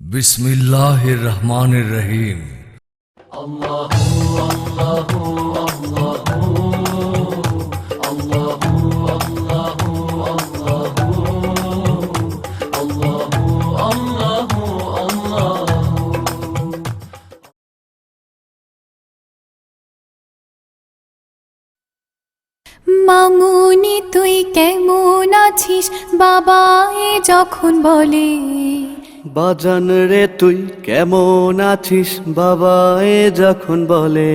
বিসমিল্লাহির রহমানির রহিম মামুনি তুই কেমন আছিস? বাবা যখন বলে বাজান রে তুই কেমন আছিস? বাবা এ যখন বলে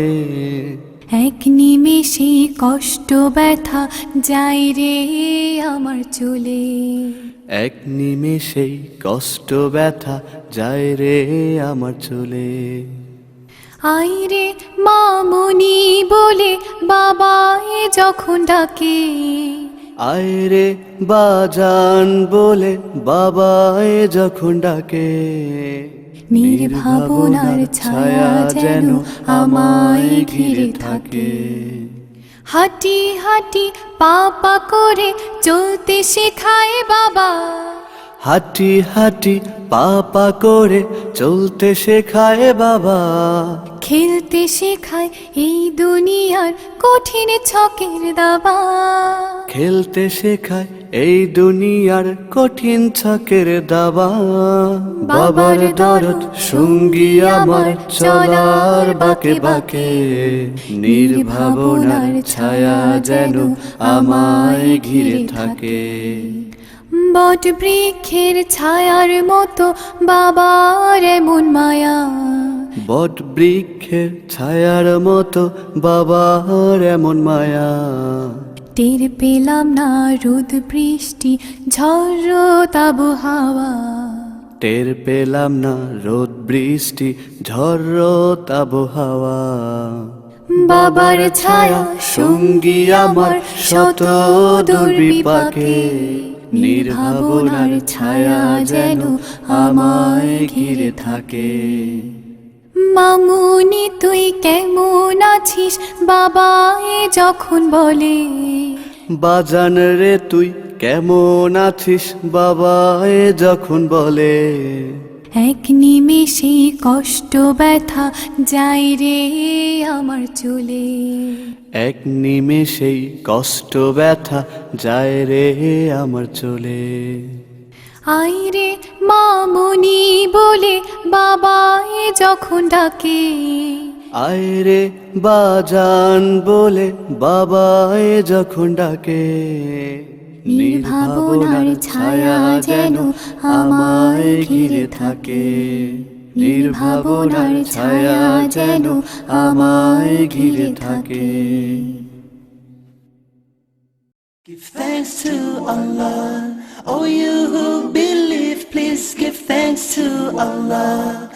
এক নিমেষে কষ্ট ব্যথা যাই রে আমার চলে। এক নিমেষেই কষ্ট ব্যথা যায় রে আমার চলে। আই রে মামুনি বলে বাবা এ যখন ডাকে আয় রে বাজান বলে বাবায় যখন ডাকে নির্ভাবনার ছায়া যেন আমায় ঘিরে থাকে। হাঁটি হাঁটি পাপা করে চলতে শেখায় বাবা। হাঁটি হাঁটি পাপা করে চলতে শেখায় বাবা। খেলতে শেখায় এই দুনিয়ার কঠিন ছকের দাবা। খেলতে শেখায় এই দুনিয়ার কঠিন ছকের দাবা। বাবার দরদ সঙ্গী আমার চলার বাকে বাকে নির্ভাবনার ছায়া যেন আমায় ঘিরে থাকে। বট বৃক্ষের ছায়ার মতো বাবার এমন মায়া। বট বৃক্ষের ছায়ার মতো বাবার এমন মায়া। টের পেলাম না রোদ বৃষ্টি ঝড় তাবু হাওয়া। টের পেলাম না রোদ বৃষ্টি ঝড় আবহাওয়া বাবার ছায়া সঙ্গী আমার শত দুর্বিপাকে। নির্ভাবনার ছায়া যেন আমায় ঘিরে থাকে। মামুনি তুই কেমন আছিস? বাবা এ যখন বলে বাজান রে তুই কেমন আছিস? বাবা যখন বলে এক নিমেষে কষ্ট ব্যথা যাই রে আমার চলে। এক নিমেষেই কষ্ট ব্যথা যায় রে আমার চলে। আই রে মামুনি বলে বাবা এ যখন ডাকে। আয় রে বাজান বলে বাবা এ যখন ডাকে। নির্ভাবনার ছায়া যেন আমায় ঘিরে থাকে নির্ভাবনার ছায়া যেন আমায় ঘিরে থাকে Give thanks to Allah. O Oh, you who believe, please give thanks to Allah.